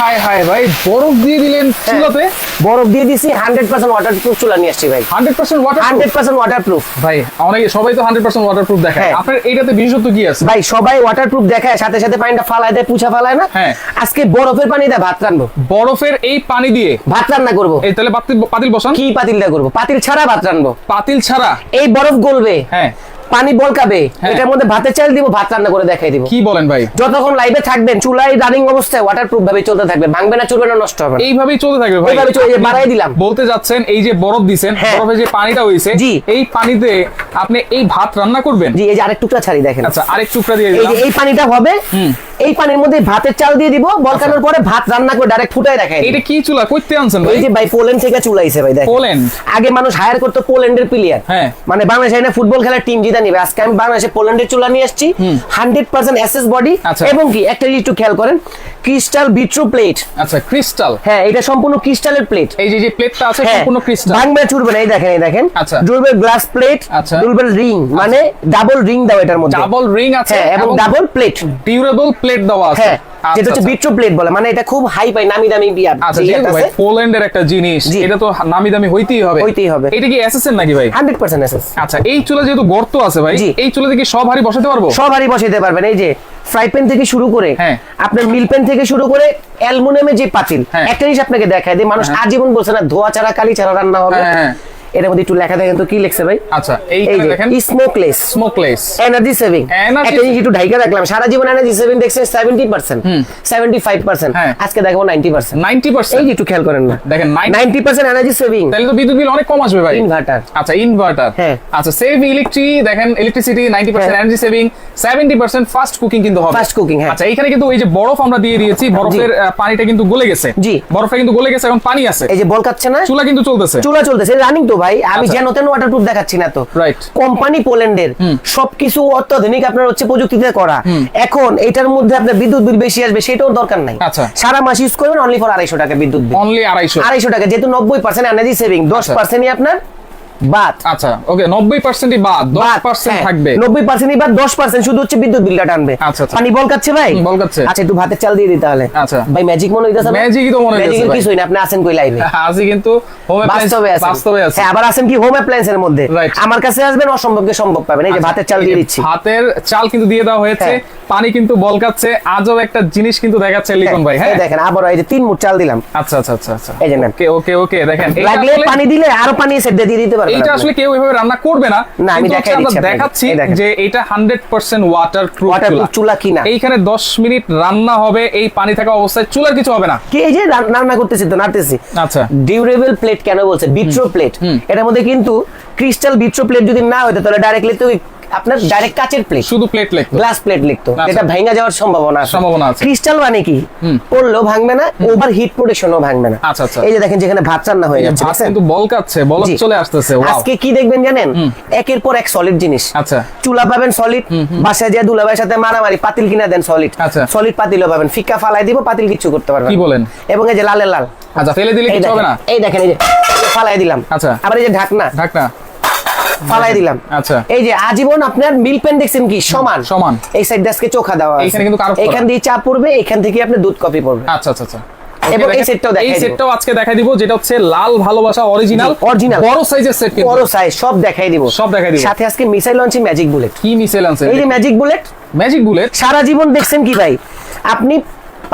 হায় হায় ভাই বরফ দিয়ে দিলেন চুলাতে? বরফ দিয়ে দিছি হান্ড্রেড পার্সেন্ট ওয়াটারপ্রুফ চুলা নিয়ে আসছি ভাই। Hundred percent water hundred percent waterproof ভাই অনেকে সবাই তো হান্ড্রেড পার্সেন্ট ওয়াটারপ্রুফ দেখায়। হ্যাঁ। আপনার এইটাতে বিশেষত্ব কি আছে? ভাই সবাই ওয়াটারপ্রুফ দেখায় সাথে সাথে পানিটা ফালায় দেয় পুছা ফালায় না? হ্যাঁ। আজকে বরফের পানি দিয়ে ভাত রান্নবো বরফের এই পানি দিয়ে? ভাত রান্না করব। এই তাহলে পাতিল বসান। কি পাতিল পাতিলটা করব? পাতিল ছাড়া ভাত রান্নবো পাতিল ছাড়া? এই বরফ গলবে। হ্যাঁ। পানি বলকাবে হ্যাঁ। এটার মধ্যে ভাতের চাল দিব ভাত রান্না করে দেখাই দিব। কি বলেন ভাই? যতক্ষণ লাইভে থাকবেন চুলাই রানিং অবস্থায় ওয়াটারপ্রুফ ভাবে চলতে থাকবে ভাঙবে না চলবে না নষ্ট হবে না। এইভাবেই চলতে থাকবে ভাই। এইভাবে চলে- বাড়াই দিলাম। বলতে যাচ্ছেন এই যে বরফ দিছেন হ্যাঁ। বরফে যে পানিটা হইছে জি। এই পানিতে আপনি এই ভাত রান্না করবেন? জি এই যে আরেক টুকরা ছাড়ি দেখেন। আচ্ছা আরেক টুকরা দিয়ে এই দিলাম। যে এই পানিটা হবে এই পানির মধ্যে ভাতের চাল দিয়ে দিব বলকানোর পরে ভাত রান্না করে ডাইরেক্ট ফুটাই দেখাই দিব। এটা কি চুলা? কইতে আনছেন ভাই? এই যে ভাই পোল্যান্ড থেকে চুলাইছে ভাই দেখেন। পোল্যান্ড আগে মানুষ হায়ার করতো পোল্যান্ডের প্লেয়ার হ্যাঁ। মানে বাংলাদেশ এনে ফুটবল খেলার টিম জিতা নিবে। আজকে আমি বাংলাদেশে পোল্যান্ডের চুলা নিয়ে আসছি। হান্ড্রেড পার্সেন্ট এসএস বডি আচ্ছা। এবং কি একটা একটু খেয়াল করেন ক্রিস্টাল বিট্রু প্লেট। আচ্ছা ক্রিস্টাল। হ্যাঁ এটা সম্পূর্ণ ক্রিস্টালের প্লেট। এই যে যে প্লেটটা আছে হ্যাঁ সম্পূর্ণ ক্রিস্টাল। ভাঙবে চুরবে না এই দেখেন এই দেখেন। আচ্ছা। ডুরবেল গ্লাস প্লেট আচ্ছা। ডুরবেল রিং মানে ডাবল রিং দাও এটার মধ্যে। ডাবল রিং আছে হ্যাঁ এবং ডাবল প্লেট ডিউরেবল প্লেট দেওয়া আছে। হ্যাঁ আচ্ছা, যেটা হচ্ছে আচ্ছা। বিট্রু প্লেট বলে মানে এটা খুব হাই পাই নামি দামি বিয়ার আচ্ছা ভাই পোল্যান্ডের একটা জিনিস এটা তো নামি দামি হইতেই হবে হইতেই হবে। এটা কি এসএসএন নাকি ভাই হান্ড্রেড পার্সেন্ট এসএস আচ্ছা এই চুলা যেহেতু গর্ত আছে ভাই এই চুলাতে কি সব হাড়ি বসাতে পারব সব হাড়ি বসাইতে পারবেন এই যে ফ্রাই প্যান থেকে শুরু করে হ্যাঁ। আপনার মিল প্যান থেকে শুরু করে অ্যালুমিনিয়ামের যে পাতিল হ্যাঁ। একটা জিনিস আপনাকে দেখায় দিই মানুষ হ্যাঁ। আজীবন বলছে না ধোয়া ছাড়া কালি ছাড়া রান্না হবে এটার মধ্যে একটু লেখা দেখেন তো কি লিখছে ভাই? আচ্ছা এই দেখেন। Smokeless smokeless energy saving Energy একটা ঢাইকা রাখলাম। সারা জীবন এনার্জি সেভিং দেখছেন seventy percent seventy five percent হ্যাঁ। আজকে দেখব নাইনটি পার্সেন্ট 90% এই যে একটু খেয়াল করেন না। দেখেন 90 নাইনটি পার্সেন্ট এনার্জি সেভিং তাহলে তো বিদ্যুৎ বিল অনেক কম আসবে ভাই। ইনভার্টার আচ্ছা ইনভার্টার হ্যাঁ। আচ্ছা সেভ ইলেকট্রিক দেখেন ইলেকট্রিসিটি 90% হ্যাঁ। এনার্জি সেভিং 70% ফাস্ট কুকিং কিন্তু হবে। Fast cooking, হ্যাঁ। আচ্ছা এখানে কিন্তু এই যে বরফ আমরা দিয়ে দিয়েছি বরফের পানিটা কিন্তু গলে গেছে। জি। বরফটা কিন্তু গলে গেছে এখন পানি আছে। এই যে বল কাচ্ছে না? চুলা কিন্তু চলতেছে। চুলা চলতেছে রানিং তো ভাই আমি যে যেন ওয়াটার প্রুফ দেখাচ্ছি না তো। রাইট কোম্পানি পোল্যান্ডের সবকিছু অত্যাধুনিক আপনার হচ্ছে প্রযুক্তিতে করা। এখন এটার মধ্যে আপনার বিদ্যুৎ বিল বেশি আসবে সেটাও দরকার নাই। আচ্ছা। সারা মাস ইউজ করবেন অনলি ফর আড়াইশো টাকা বিদ্যুৎ বিল। অনলি আড়াইশো। আড়াইশো টাকা যেহেতু নব্বই পার্সেন্ট এনার্জি সেভিং দশ আচ্ছা। পার্সেন্টই আপনার বাদ। আচ্ছা ওকে নব্বই পার্সেন্টই বাদ দশ পার্সেন্ট হ্যাঁ। থাকবে। নব্বই পার্সেন্ট এবার দশ পার্সেন্ট শুধু হচ্ছে বিদ্যুৎ বিলটা টানবে। আচ্ছা, আচ্ছা। পানি বলকাচ্ছে ভাই? বলকাচ্ছে। আচ্ছা একটু ভাতের চাল দিয়ে দিতে তাহলে। আচ্ছা। ভাই ম্যাজিক মনে হইতেছে Magic-ই তো মনে হইতেছে। কিছুই না আপনি আছেন কই লাইভে আজই কিন্তু হোম বাস্তবে আছেন। বাস্তবে আছে। হ্যাঁ আবার আছেন কি হোম অ্যাপ্লায়েন্সের মধ্যে? আমার কাছে আসবেন অসম্ভবকে সম্ভব পাবেন। এই যে আচ্ছা, ভাতের চাল দিয়ে দিচ্ছি। ভাতের চাল কিন্তু দিয়ে দেওয়া হয়েছে হ্যাঁ। পানি কিন্তু বলকাচ্ছে আজও একটা জিনিস কিন্তু দেখাচ্ছে লিখন ভাই হ্যাঁ? দেখেন আবার এই যে তিন মুঠ চাল দিলাম। আচ্ছা আচ্ছা আচ্ছা আচ্ছা। এই যে ওকে ওকে ওকে দেখেন লাগলে পানি দিলে আরও পানি সেট দিয়ে দিতে পারবেন আপনি। আসলে কেউ এভাবে রান্না করবে না না, আমি দেখাই দিচ্ছি দেখাচ্ছি যে এটা হান্ড্রেড পার্সেন্ট ওয়াটার প্রুফ চুলা। কিনা। এইখানে দশ মিনিট রান্না হবে এই পানি থাকা অবস্থায় চুলার কিছু হবে না। কে যে রান্না করতেছি তো নাড়তেছি। আচ্ছা। ডিউরেবল প্লেট কেন বলছে? বিট্রো প্লেট এটার মধ্যে কিন্তু ক্রিস্টাল বিট্রো প্লেট যদি না হতো তাহলে ডাইরেক্টলি তো আপনার ডাইরেক্ট কাচের প্লেট শুধু প্লেট লেখতো। গ্লাস প্লেট লিখতো। এটা ভেঙে যাওয়ার সম্ভাবনা আছে। সম্ভাবনা আছে। ক্রিস্টাল মানে কি? পড়লেও ভাঙবে না ওভার হিট প্রোটেকশনও ভাঙবে না। আচ্ছা, আচ্ছা। এই যে দেখেন যেখানে ভাত রান্না হয়ে যাচ্ছে কিন্তু বলকাচ্ছে বলক জি। চলে আসতেছে আজকে কি দেখবেন জানেন? একের পর এক সলিড জিনিস। আচ্ছা। চুলা পাবেন সলিড বাসায় যে দুলাভাইয়ের সাথে মারামারি পাতিল কিনা দেন সলিড আচ্ছা। সলিড পাতিলও পাবেন। ফিক্কা ফালাই দিব পাতিল কিছু করতে পারবেন কি। বলেন? এবং এই যে লালের লাল। আচ্ছা ফেলে দিলে এই কিছু হবে না? এই দেখেন এই যে ফালাই দিলাম। আচ্ছা। আবার এই যে ঢাকনা। ঢাকনা। ফালাই দিলাম। আচ্ছা। এই যে আজীবন আপনার মিল পেন দেখছেন কি? সমান? সমান। এই সাইড আজকে চোখা দেওয়া আছে। এইখানে কিন্তু। এখান দিয়ে চা পড়বে এখান থেকে আপনি দুধ কফি পড়বে। আচ্ছা আচ্ছা আচ্ছা। এবং এই সেটটাও দেখাই এই। সেটটাও আজকে দেখাই দিব যেটা হচ্ছে লাল ভালোবাসা অরিজিনাল original। বড় সাইজের সেট কিন্তু। বড় সাইজ সব দেখাই দিব। সব দেখাই দিব। সাথে আজকে মিসাইল লঞ্চিং ম্যাজিক বুলেট কি মিসেল আনছে এই যে ম্যাজিক বুলেট ম্যাজিক বুলেট সারা জীবন দেখছেন কি ভাই? আপনি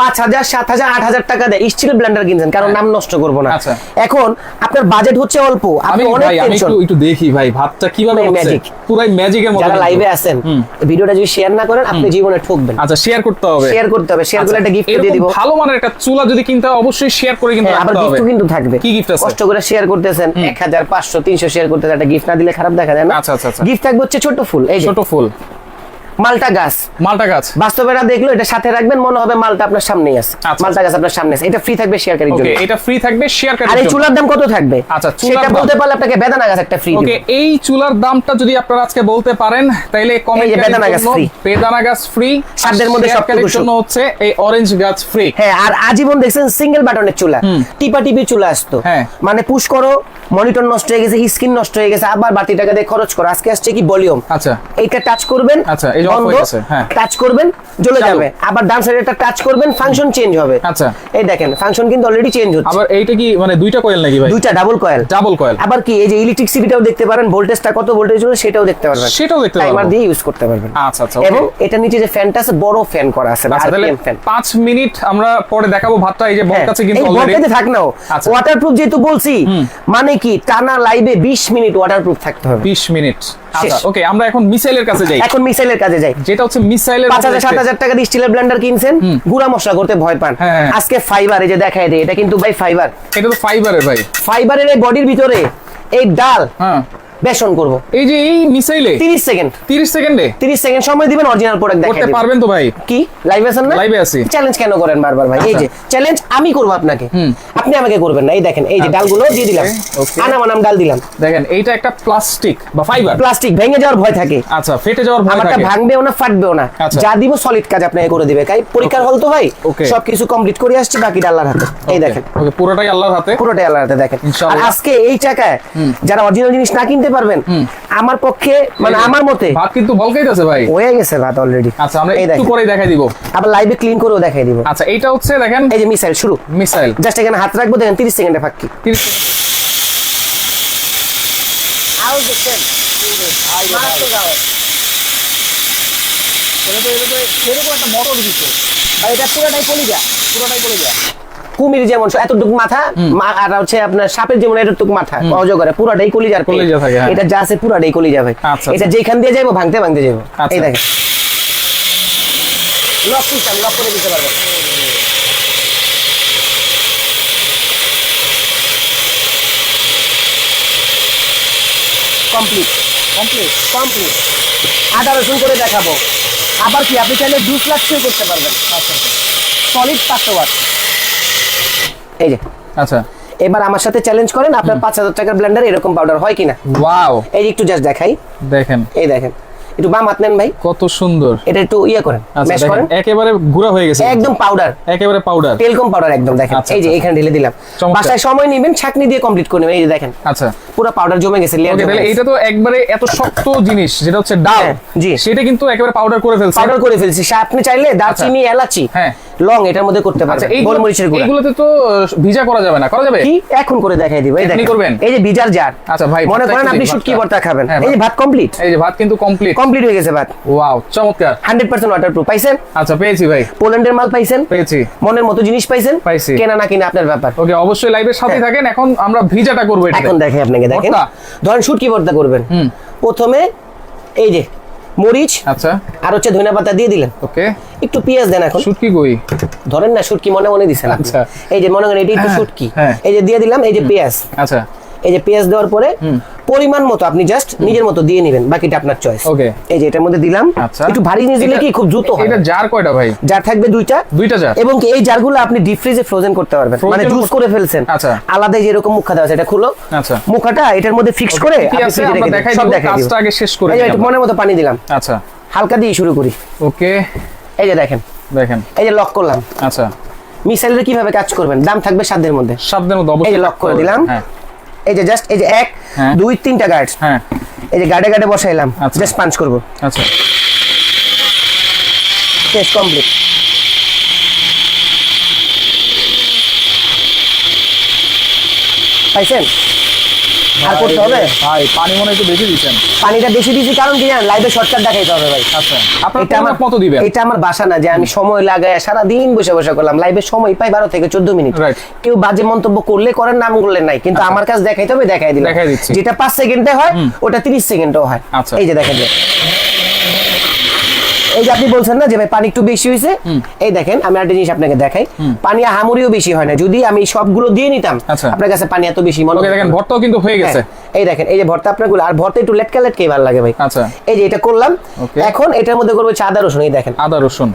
পাঁচ হাজার সাত হাজার আট হাজার টাকা দেয়। স্টিল ব্লেন্ডার কিনছেন কারণ নাম নষ্ট করব না। আচ্ছা। এখন আপনার বাজেট হচ্ছে অল্প আমি আপনি অনেক টেনশন একটু দেখি ভাই ভাতটা কীভাবে magic। পুরাই ম্যাজিকের মতো যারা লাইভে আছেন ভিডিওটা যদি শেয়ার না করেন আপনি জীবনে ঠকবেন। আচ্ছা শেয়ার করতে হবে। শেয়ার করতে হবে শেয়ার করলে আচ্ছা, একটা গিফট দিয়ে দিব। ভালো মানের একটা চুলা যদি কিনতে হয় অবশ্যই শেয়ার করে কিন্তু হ্যাঁ, আবার গিফটও কিন্তু থাকবে। কি গিফট আছে? কষ্ট করে শেয়ার করতেছেন এক হাজার পাঁচশো তিনশো শেয়ার করতেছেন একটা গিফট না দিলে খারাপ দেখা যায় না। আচ্ছা, আচ্ছা, আচ্ছা। গিফট থাকবে হচ্ছে ছোট ফুল এই ছোট ফুল। মালটা গাছ। মালটা গাছ। বাস্তবে না দেখল এটা সাথে রাখবেন মনে হবে মালটা আপনার সামনেই আছে। আচ্ছা। মালটা গাছ আপনার সামনে আছে। এটা ফ্রি থাকবে শেয়ারকারীর জন্য। ওকে এটা ফ্রি থাকবে শেয়ার আর এই করার চুলার দাম কত থাকবে? আচ্ছা, সেটা বলতে পারলে আপনাকে বেদানা গাছ একটা ফ্রি ওকে এই চুলার দামটা যদি আপনারা আজকে বলতে পারেন তাইলে কমেন্ট যে বেদানা গাছ free। বেদানা গাছ ফ্রি সাধ্যের মধ্যে সবটুকু সুখ। জন্য হচ্ছে এই অরেঞ্জ গাছ ফ্রি হ্যাঁ আর আজীবন দেখছেন সিঙ্গেল বাটনের চুলা। টিপা টিপি চুলা আসতো। হ্যাঁ। মানে পুশ করো মনিটর নষ্ট হয়ে গেছে স্ক্রিন নষ্ট হয়ে গেছে আবার বাড়তি টাকা দিয়ে খরচ করো। আজকে আসছে কি ভলিউম আচ্ছা। এইটা টাচ করবেন। আচ্ছা, বন্ধ হ্যাঁ। টাচ করবেন জ্বলে যাবে। আবার ডান সাইডে একটা টাচ করবেন ফাংশন চেঞ্জ হবে। আচ্ছা। এই দেখেন ফাংশন কিন্তু অলরেডি চেঞ্জ হচ্ছে। আবার এইটা কি মানে দুইটা কয়েল নাকি ভাই? দুইটা ডাবল কয়েল ডাবল কয়েল আবার কি এই যে ইলেকট্রিসিটিটাও দেখতে পারেন ভোল্টেজটা কত ভোল্টেজ হলো সেটাও দেখতে পারবেন। সেটাও দেখতে টাইমার দিয়ে ইউজ করতে পারবেন। আচ্ছা আচ্ছা এবং এটা নিচে যে ফ্যানটা আছে বড় ফ্যান করা আছে আচ্ছা আরপিএম ফ্যান পাঁচ মিনিট আমরা পরে দেখাবো ভাতটা এই যে বল হ্যাঁ, কাছে কিন্তু অলরেডি ভোল্টেজে থাক নাও। আচ্ছা। ওয়াটারপ্রুফ যেহেতু বলছি মানে কি টানা লাইভে 20 মিনিট ওয়াটারপ্রুফ থাকতে হবে। 20 মিনিট। আচ্ছা ওকে আমরা এখন মিসাইলের কাছে যাই। এখন মিসাইলের কাছে যাই। যেটা হচ্ছে মিসাইলের পাঁচ হাজার সাত হাজার টাকা দিয়ে স্টিলের ব্লেন্ডার কিনছেন? গুড়া মশলা করতে ভয় পান। হ্যাঁ, হ্যাঁ। আজকে ফাইবার এই যে দেখায় দেয় এটা কিন্তু ভাই ফাইবার এটা তো ফাইবারের ভাই। ফাইবারের এই বডির ভিতরে এই ডাল হ্যাঁ। বেসন করব। এই যে এই মিসাইলে? 30 সেকেন্ড 30 সেকেন্ডে 30 সেকেন্ড সময় দিবেন অরিজিনাল প্রোডাক্ট করতে দেখাই দিবেন। পারবেন তো ভাই? কি? লাইভ আছেন না? লাইভে আছি। চ্যালেঞ্জ কেন করেন বারবার ভাই? এই যে চ্যালেঞ্জ আমি করব আপনাকে। আপনি আমাকে করবেন না। এই দেখেন এই যে আচ্ছা। ডালগুলো দিয়ে দিলাম। Okay. আনাম আনাম ডাল দিলাম। দেখেন এইটা একটা প্লাস্টিক বা ফাইবার প্লাস্টিক ভেঙে যাওয়ার ভয় থাকে। আচ্ছা ফেটে যাওয়ার ভয় আমারটা থাকে। ভাঙবেও না ফাটবেও না। আচ্ছা। যা দিব সলিড কাজ আপনাকে করে দিবে। তাই পরীক্ষার হল তো ভাই. সবকিছু কমপ্লিট করে আসছে বাকি আল্লাহর হাতে। এই দেখেন। ওকে পুরোটাই আল্লাহর হাতে? পুরোটাই আল্লাহর হাতে দেখেন। আর আজকে এই টাকায় যারা অরিজিনাল জিনিস না কিনতে পারবেন? আমার পক্ষে মানে আমার মতে। ভাত কিন্তু বলকাইতেছে ভাই। হয়ে গেছে ভাত অলরেডি আচ্ছা আমরা একটু পরেই দেখাই দিব। আবার লাইভে ক্লিন করেও দেখাই দিব। আচ্ছা এইটা হচ্ছে দেখেন। এই যে মিসাইল শুরু। মিসাইল জাস্ট এখানে হাত রাখব দেখেন 30 সেকেন্ডে ফাঁকি। 30 আও দেখেন মারাত্মক আওয়াজ। এরকম একটা মোটর দিচ্ছে আর এটা পুরোটাই কলিজা পুরোটাই করে যায় কুমির যেমন এতটুকু মাথা আর হচ্ছে আপনার সাপের যেমন এতটুকু মাথা অজগরে পুরাটাই কলিজার। কলিজা। থাকে, হ্যাঁ। এটা যা আছে পুরাটাই কলিজা ভাই। আচ্ছা, এটা আচ্ছা। যেখান দিয়ে যাব ভাঙতে ভাঙতে যাব আচ্ছা। এই দেখেন। লক সিস্টেম লক করে দিতে পারবেন। Complete complete complete. আদা রসুন করে দেখাবো। আবার কি আপনি চাইলে জুস লাক্সিও করতে পারবেন। আচ্ছা। সলিড পাঁচশো ওয়াট এই যে। আচ্ছা। এবার আমার সাথে চ্যালেঞ্জ করেন আপনার পাঁচ হাজার টাকার ব্লেন্ডার এরকম পাউডার হয় কিনা? ওয়াও এই যে একটু জাস্ট দেখাই। দেখেন। এই দেখেন। একটু বাম হাত নেন ভাই। কত সুন্দর। এটা একটু ইয়ে করেন আচ্ছা ম্যাশ করেন। একেবারে গুঁড়া হয়ে গেছে। একদম পাউডার একেবারে পাউডার তেলকম পাউডার একদম দেখেন। আচ্ছা, এই যে আচ্ছা। এখানে ঢেলে দিলাম। বাসায় সময় নেবেন ছাকনি দিয়ে কমপ্লিট করে নেবেন। এই যে দেখেন। আচ্ছা। পুরো পাউডার জমে গেছে লেয়ার তাহলে এইটা তো একবারে এত শক্ত জিনিস যেটা হচ্ছে ডাল হ্যাঁ, জি। সেটা কিন্তু একেবারে পাউডার করে ফেলছে। পাউডার করে ফেলছি। আপনি চাইলে দারচিনি এলাচি হ্যাঁ। লং এটার মধ্যে করতে আচ্ছা পারবেন গোলমরিচের গুঁড়া। এইগুলোতে তো ভিজা করা যাবে না। করা যাবে? কি? এখন করে দেখাই দিব এই দেখেন। করবেন? এই যে বিজার জার। আচ্ছা ভাই, মনে করেন আপনি শুটকি। ভর্তা খাবেন। হ্যাঁ, এই যে ভাত। কমপ্লিট এই যে ভাত কিন্তু কমপ্লিট কমপ্লিট হয়ে গেছে ভাত। ওয়াও চমৎকার। হান্ড্রেড পার্সেন্ট ওয়াটারপ্রুফ পাইছেন? আচ্ছা পেয়েছি ভাই। পোল্যান্ডের মাল পাইছেন? পেয়েছি। মনের মতো জিনিস পাইছেন? পাইছি। কেনা না কিনা আপনার ব্যাপার। ওকে অবশ্যই লাইভের সাথে। থাকেন। এখন আমরা ভিজাটা করব এটা এখন দেখে আপনাকে। দেখেন। ভর্তা? ধরেন শুটকি ভর্তা করবেন। প্রথমে এই যে মরিচ আচ্ছা। আর হচ্ছে ধনিয়া পাতা দিয়ে দিলেন। ওকে। একটু পেঁয়াজ দেন এখন। শুটকি কই? ধরেন না শুটকি মনে মনে দিছেন আচ্ছা। এই যে মনে করেন এটি একটু হ্যাঁ, শুটকি। হ্যাঁ। এই যে দিয়ে দিলাম এই যে পেঁয়াজ। আচ্ছা। এই যে পেঁয়াজ দেওয়ার পরে পরিমাণ মতো আপনি জাস্ট নিজের মতো দিয়ে নেবেন বাকিটা আপনার চয়েস Okay. এই যে এটার মধ্যে দিলাম। আচ্ছা। একটু ভারী জিনিস দিলে কি খুব দ্রুত হয়? এটা জার কয়টা ভাই? জার থাকবে দুইটা। দুইটা জার এবং এই জারগুলো আপনি ডিপ ফ্রিজে ফ্রোজেন করতে পারবেন। মানে জুস করে ফেলছেন। আচ্ছা। আলাদা যেরকম মুখা দেওয়া আছে এটা খুলো। আচ্ছা। মুখাটা এটার মধ্যে ফিক্স করে আপনি ফ্রিজে রেখে দিন। দেখাই সব দেখাই কাজটা আগে শেষ করে এই যে মনের মতো পানি দিলাম। আচ্ছা। হালকা দিয়ে শুরু করি। ওকে এই যে দেখেন। দেখেন। এই যে লক করলাম। আচ্ছা। মিসাইলের কীভাবে কাজ করবেন? দাম থাকবে সাধ্যের মধ্যে। সাবধানের মধ্যে অবশ্যই লক করে দিলাম। হ্যাঁ। এই যে জাস্ট এই যে এক হ্যাঁ। দুই তিনটা গার্ড হ্যাঁ। এই যে গার্ডে গার্ডে বসাইলাম। জাস্ট পাঞ্চ করব। আচ্ছা। টেস্ট কমপ্লিট পাইছেন? আর করতে হবে? ভাই পানি মনে একটু বেশি দিচ্ছেন। পানিটা বেশি কারণ কি জানেন লাইভে শর্টকাট দেখাইতে হবে ভাই। আচ্ছা। এটা আমার কত দিবেন? এটা আমার বাসা না যে আমি সময় লাগায় সারা দিন বসে বসে করলাম। লাইভে সময় পাই বারো থেকে চোদ্দ মিনিট। কেউ বাজে মন্তব্য করলে করেন নাম করলে নাই। কিন্তু আচ্ছা। আমার কাছে দেখাইতে হবে দেখাই দিলাম। যেটা পাঁচ সেকেন্ডে হয় ওটা তিরিশ সেকেন্ডে হয়। আচ্ছা। এই যে দেখা যায় এই যে আপনি বলছেন না যে ভাই পানি একটু বেশি হয়েছে এই দেখেন আমি একটা জিনিস আপনাকে দেখাই। পানি হামুরিও বেশি হয় না। যদি আমি সবগুলো দিয়ে নিতাম আচ্ছা। আপনার কাছে পানি এত বেশি মনে দেখেন ভর্তাও কিন্তু হয়ে গেছে। হ্যাঁ, এই দেখেন এই যে ভর্তা আপনারগুলো আর ভর্তা একটু লেটকা লেটকেই ভালো লাগে ভাই। আচ্ছা। এই যে এটা করলাম এখন এটার মধ্যে করব আদা রসুন এই দেখেন। আদা রসুন।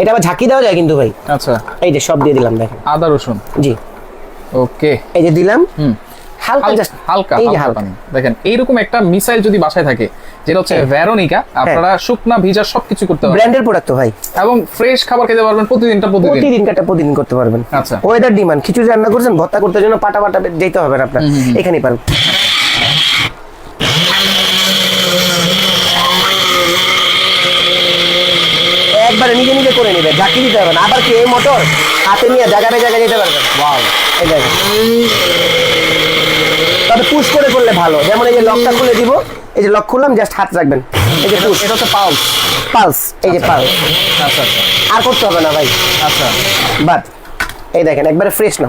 এটা আবার ঝাঁকি দেওয়া যায় কিন্তু ভাই। আচ্ছা। এই যে সব দিয়ে দিলাম দেখেন। আদা রসুন। জি। ওকে। এই যে দিলাম। হুম। হালকা জাস্ট হালকা এই যে হালকা হালকা। দেখেন এইরকম একটা মিসাইল যদি বাসায় থাকে যেটা হচ্ছে ভ্যারোনিকা আপনারা শুকনা ভিজা সবকিছু করতে পারবেন। ব্র্যান্ডের প্রোডাক্ট তো ভাই। এবং ফ্রেশ খাবার খেতে পারবেন প্রতিদিনটা প্রতিদিন। প্রতিদিন প্রতিদিন করতে পারবেন। আচ্ছা। ওয়েদার ডিমান্ড খিচুড়ি রান্না করছেন ভর্তা করতে জন্য পাটা পাটা যেতে হবে না আপনার। এখানেই পারবেন। একবারে নিজে নিজে করে নেবে ঝাঁকি দিতে হবে না। আবার কি এই মোটর হাতে নিয়ে জায়গায় জায়গায় যেতে পারবে ওয়াও এই দেখেন। তবে পুশ করে করলে ভালো। যেমন এই যে লকটা খুলে দিব এই যে লক খুললাম জাস্ট হাত রাখবেন। এই যে পুশ এটা হচ্ছে পালস পালস এই যে পালস আচ্ছা আচ্ছা। আর করতে হবে না ভাই। আচ্ছা। বাট এই দেখেন একবারে ফ্রেশ না।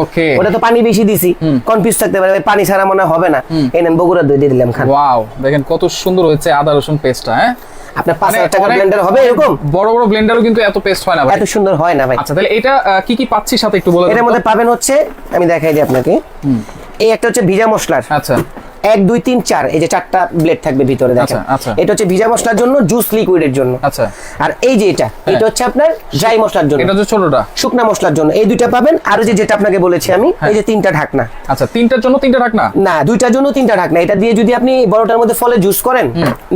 ওকে ওটা তো পানি বেশি দিছি। কনফিউজ থাকতে পারে পানি ছাড়া মনে হবে না। এই নেন বগুড়া দই দিয়ে দিলাম খান। ওয়াও দেখেন কত সুন্দর হয়েছে আদা রসুন পেস্টটা হ্যাঁ? আপনার পাঁচ মানে হাজার টাকা ব্লেন্ডার হবে এরকম? বড় বড় ব্লেন্ডারও কিন্তু এত পেস্ট হয় না ভাই। এত সুন্দর হয় না ভাই। আচ্ছা তাহলে এটা কি কি পাচ্ছি সাথে একটু বলে এটার মধ্যে পাবেন হচ্ছে আমি দেখাই দিই আপনাকে। এই একটা হচ্ছে ভিজা মশলার। আচ্ছা। এক দুই তিন চার এই যে চারটা ব্লেড থাকবে ভিতরে দেখেন। আচ্ছা, আচ্ছা। এটা হচ্ছে ভিজা মশলার জন্য জুস লিকুইডের জন্য। আচ্ছা। আর এই যে এটা এটা হচ্ছে আপনার ড্রাই মশলার জন্য। এটা হচ্ছে ছোটটা। শুকনা মশলার জন্য। এই দুইটা পাবেন আর যে যেটা আপনাকে বলেছি আমি হ্যাঁ। এই যে তিনটা ঢাকনা। আচ্ছা তিনটার জন্য তিনটা ঢাকনা? না দুইটার জন্য তিনটা ঢাকনা। এটা দিয়ে যদি আপনি বড়টার মধ্যে ফলে জুস করেন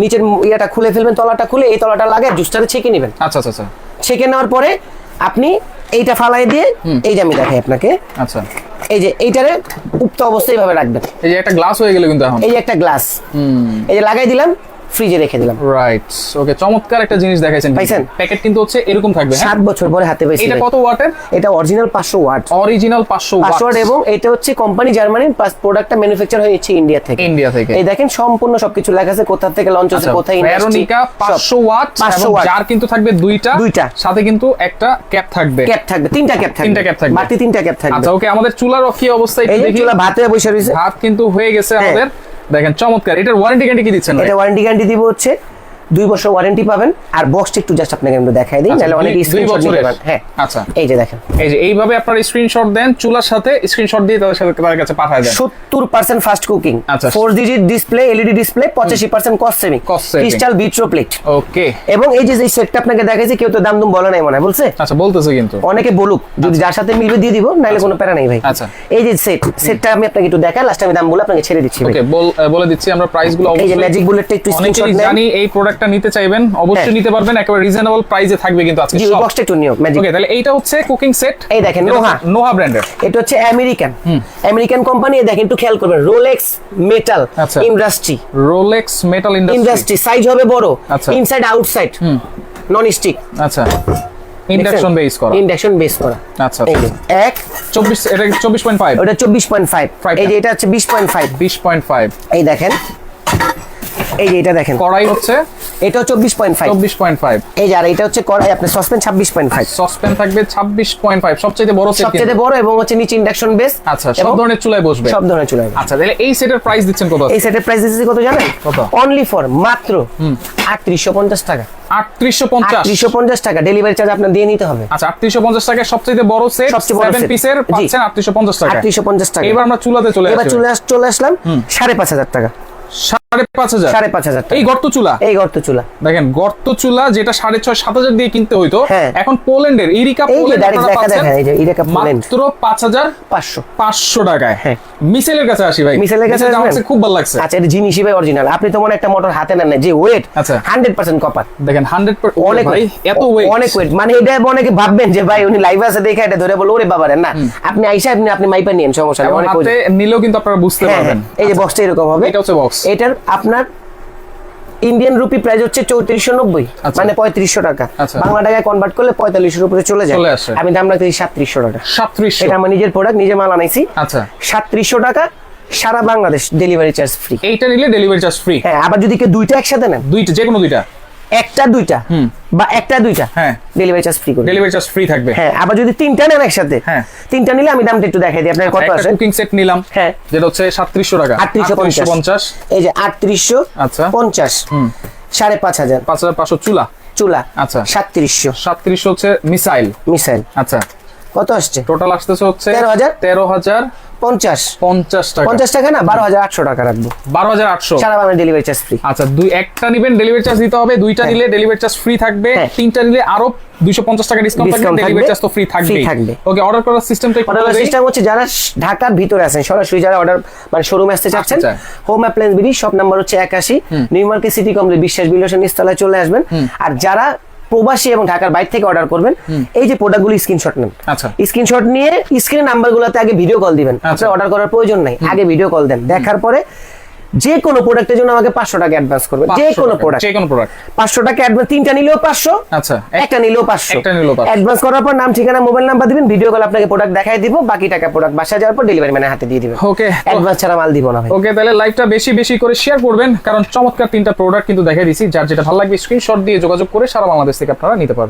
নিচের ইয়েটা খুলে ফেলবেন তলাটা খুলে এই তলাটা লাগে জুসটারে ছেঁকে নেবেন। আচ্ছা আচ্ছা আচ্ছা। ছেঁকে নেওয়ার পরে আপনি এইটা ফালাই দিয়ে এই যে আমি দেখাই আপনাকে। আচ্ছা। এই যে এইটারে উক্ত অবস্থায় এইভাবে রাখবেন। এই যে একটা গ্লাস হয়ে গেল কিন্তু এখন। এই যে একটা গ্লাস এই যে লাগাই দিলাম ফ্রিজে রেখে দিলাম। রাইট ওকে চমৎকার একটা জিনিস দেখাইছেন পাইছেন? প্যাকেট কিন্তু হচ্ছে এরকম থাকবে হ্যাঁ? সাত বছর পরে হাতে পেয়েছি এটা। কত ওয়াটের? এটা অরিজিনাল পাঁচশো ওয়াট। অরিজিনাল পাঁচশো পাঁচশো ওয়াট এবং এটা হচ্ছে কোম্পানি জার্মানির প্রোডাক্টটা ম্যানুফ্যাকচার হয়েছে ইন্ডিয়া থেকে। ইন্ডিয়া থেকে। এই দেখেন সম্পূর্ণ সবকিছু লেখা আছে কোথা থেকে লঞ্চ হচ্ছে কোথায় কোথায় ভেরোনিকা পাঁচশো ওয়াট পাঁচশো এবং ওয়াট। যার কিন্তু থাকবে দুইটা দুইটা। সাথে কিন্তু একটা ক্যাপ থাকবে। ক্যাপ থাকবে তিনটা ক্যাপ থাকবে। তিনটা cap থাকবে। বাড়তি তিনটা ক্যাপ থাকবে। আচ্ছা ওকে আমাদের চুলার কি অবস্থা একটু দেখি। চুলা ভাতে বসে রয়েছে। ভাত কিন্তু হয়ে গেছে হ্যাঁ। আমাদের। দেখেন চমৎকার এটার ওয়ারেন্টি গ্যারান্টি কি দিচ্ছেন? এটা ওয়ারেন্টি গ্যারান্টি দিব হচ্ছে দুই বছর ওয়ারেন্টি পাবেন। আর বক্সটা একটু জাস্ট আপনাকে একটু দেখাই দিই আচ্ছা, নাহলে অনেক স্ক্রিনশট নিতে পারেন। হ্যাঁ আচ্ছা। এই যে দেখেন। এই যে এইভাবে আপনার স্ক্রিনশট দেন চুলার সাথে স্ক্রিনশট দিয়ে তাদের সাথে তাদের কাছে পাঠায় দেন। সত্তর পার্সেন্ট ফাস্ট কুকিং আচ্ছা। Four digit display LED display পঁচাশি percent cost saving. Crystal বিট্রো plate okay এবং এই যে যে সেটটা আপনাকে দেখাইছে কেউ তো দাম দুম বলে নাই মনে হয় বলছে? আচ্ছা বলতেছে কিন্তু। অনেকে বলুক যদি যার সাথে মিলবে দিয়ে দিব নাহলে কোনো প্যারা নেই ভাই। আচ্ছা। এই যে সেট সেটটা আমি আপনাকে একটু দেখাই লাস্ট আমি দাম বলে আপনাকে ছেড়ে দিচ্ছি। ওকে বলে দিচ্ছি আমরা প্রাইসগুলো এই যে ম্যাজিক বুলেটটা একটু স্ক্রিনশট নেন। জানি এই প্রোডাক্টটা নিতে চাইবেন অবশ্যই হ্যাঁ। নিতে পারবেন একেবারে রিজনেবল প্রাইসে থাকবে কিন্তু আজকে সব বক্সটা একটু নিও ম্যাজিক ওকে তাহলে এইটা হচ্ছে কুকিং সেট এই দেখেন, নোহা। নোহা ব্র্যান্ডের এটা হচ্ছে আমেরিকান আমেরিকান কোম্পানি দেখেন একটু খেয়াল করবেন রোলেক্স মেটাল আচ্ছা। Industry Rolex metal industry size হবে বড় আচ্ছা। ইনসাইড আউটসাইড নন স্টিক আচ্ছা। ইন্ডাকশন বেস করা। ইন্ডাকশন বেস করা। আচ্ছা আচ্ছা। এক। 24 এটা 24.5 ওটা চব্বিশ পয়েন্ট ফাইভ Five এই যে এটা হচ্ছে বিশ পয়েন্ট ফাইভ 20.5 এই দেখেন। এই যে এটা দেখেন। কড়াই হচ্ছে পয়েন্ট ফাইভ 24.5 এই যে আর এটা হচ্ছে কড়াই আপনার সসপেন ছাব্বিশ পয়েন্ট থাকবে 26.5 সবচেয়ে বড় সেট সবচেয়ে বড় এবং হচ্ছে নিচে ইন্ডাকশন বেস আচ্ছা সব ধরনের চুলায় বসবে। সব ধরনের চলে আচ্ছা তাহলে এই সেটের প্রাইস দিচ্ছেন কত এই সেটের প্রাইস দিচ্ছি কত জানেন? কত? অনলি ফর মাত্র আটত্রিশশো পঞ্চাশ টাকা। 3850 আটত্রিশশো পঞ্চাশ টাকা। ডেলিভারি চার্জ আপনার দিয়ে নিতে হবে। আচ্ছা 3850 টাকায় সবচেয়ে বড় সেট সবচেয়ে বড় 7 set। পিসের পাচ্ছেন 3850 টাকা। আটত্রিশশো পঞ্চাশ টাকা। এবার আমরা চুলাতে চলে এবার আসি। চলে আস চলে আসলাম সাড়ে পাঁচ হাজার। সাড়ে পাঁচ হাজার এই গর্ত চুলা? এই গর্ত চুলা। দেখেন গর্ত চুলা যেটা সাড়ে ছয় সাত হাজার দিয়ে কিনতে হইতো হ্যাঁ। এখন পোল্যান্ডের ইরিকা। মাত্র পাঁচ হাজার পাঁচশো। পাঁচশো টাকায়। হ্যাঁ। মিসেলের কাছে আসি ভাই। মিসেলের কাছে মিসেলটা আমার আসবেন? কাছে খুব ভালো লাগছে। আচ্ছা এটা অরিজিনাল আপনি তো মনে একটা মোটর হাতে নেন যে ওয়েট। হান্ড্রেড পার্সেন্ট কপার দেখেন হান্ড্রেড অনেক এত ওয়েট অনেক ওয়েট মানে এটা অনেকে ভাববেন যে ভাই উনি লাইভ আছে দেখে এটা ধরে বলো ওরে বাবা রে না আপনি আইসা আপনি আপনি মাইপা নিয়েন সমস্যা নেই অনেক নিলেও কিন্তু আপনারা বুঝতে হ্যাঁ, পারবেন। হ্যাঁ, এই যে বক্সটা এরকম হবে। এটা হচ্ছে বক্স এটার আপনার ইন্ডিয়ান রুপি প্রাইস হচ্ছে চৌত্রিশশো নব্বই আচ্ছা। মানে পঁয়ত্রিশশো টাকা। আচ্ছা। বাংলা টাকায় কনভার্ট করলে পঁয়তাল্লিশের উপরে চলে যায়। আমি দাম রাখতেছি সাতত্রিশশো টাকা। সাতত্রিশ এটা আমার নিজের প্রোডাক্ট নিজে মাল আনাইছি। আচ্ছা। সাতত্রিশশো টাকা সারা বাংলাদেশ ডেলিভারি চার্জ ফ্রি এইটা নিলে ডেলিভারি চার্জ ফ্রি হ্যাঁ আবার যদি কেউ দুইটা একসাথে নেন? দুইটা যে কোনো দুইটা। একটা দুইটা। বা একটা দুইটা? হ্যাঁ। ডেলিভারি চার্জ ফ্রি করে ডেলিভারি চার্জ ফ্রি থাকবে। হ্যাঁ আবার যদি তিনটা নেন একসাথে হ্যাঁ। তিনটা নিলে আমি দামটা একটু দেখাই দিই আপনার কত আছে কুকিং সেট নিলাম হ্যাঁ। যেটা হচ্ছে 3700 টাকা। 3850 এই যে 3850 আচ্ছা। 50 হুম। 5500 5500 চুলা। চুলা। আচ্ছা। 3700 3700 হচ্ছে মিসাইল। মিসাইল। আচ্ছা। কত আসছে? টোটাল আসতেছে হচ্ছে 13000 13000 পঞ্চাশ। পঞ্চাশ টাকা। পঞ্চাশ টাকা না? বারো হাজার আটশো টাকা রাখব। বারো হাজার আটশো। সারা বাংলা ডেলিভারি চার্জ ফ্রি আচ্ছা দুই একটা নিবেন ডেলিভারি চার্জ দিতে হবে দুইটা হ্যাঁ। নিলে ডেলিভারি চার্জ ফ্রি থাকবে। হ্যাঁ। তিনটা নিলে আরও দুইশো পঞ্চাশ টাকা ডিসকাউন্ট থাকবে ডেলিভারি চার্জ তো ফ্রি থাকবে থাকবে। ওকে অর্ডার করার সিস্টেমটা অর্ডার দেই। সিস্টেম হচ্ছে যারা ঢাকার ভিতরে আছেন সরাসরি যারা অর্ডার মানে শোরুমে আসতে চাচ্ছেন। Home appliance BD shop number হচ্ছে একাশি। নিউ মার্কেট সিটি কমপ্লেক্স বিশ্বাস বিল্ডার্সের নিচতলায় চলে আসবেন। আর যারা প্রবাসী এবং ঢাকার বাইরে থেকে অর্ডার করবেন এই যে প্রোডাক্টগুলো স্ক্রিনশট নেন। আচ্ছা। স্ক্রিনশট নিয়ে স্ক্রিন নাম্বারগুলোতে আগে ভিডিও কল দিবেন। আচ্ছা। আপনার অর্ডার করার প্রয়োজন নাই আগে ভিডিও কল দেন। দেখার পরে যে কোনো প্রোডাক্টের জন্য আমাকে পাঁচশো টাকা অ্যাডভান্স করবেন যে কোনো প্রোডাক্ট যে কোনো প্রোডাক্ট পাঁচশো টাকা অ্যাডভান্স তিনটা নিলেও পাঁচশো আচ্ছা একটা নিলেও পাঁচশো। একটা নিলেও 500 অ্যাডভান্স করার পর নাম ঠিকানা মোবাইল নাম্বার দিবেন ভিডিও কল আপনাকে প্রোডাক্ট দেখাই দিব বাকি টাকা প্রোডাক্ট বাসায় যাওয়ার পর ডেলিভারি ম্যানের হাতে দিয়ে দিবেন। ওকে অ্যাডভান্স ছাড়া মাল দিব না ভাই। ওকে তাহলে লাইভটা বেশি বেশি করে শেয়ার করবেন কারণ চমৎকার তিনটা প্রোডাক্ট কিন্তু দেখাই দিছি যার যেটা ভালো লাগবে স্ক্রিনশট দিয়ে যোগাযোগ করে সারা বাংলাদেশ থেকে আপনারা নিতে পারবেন।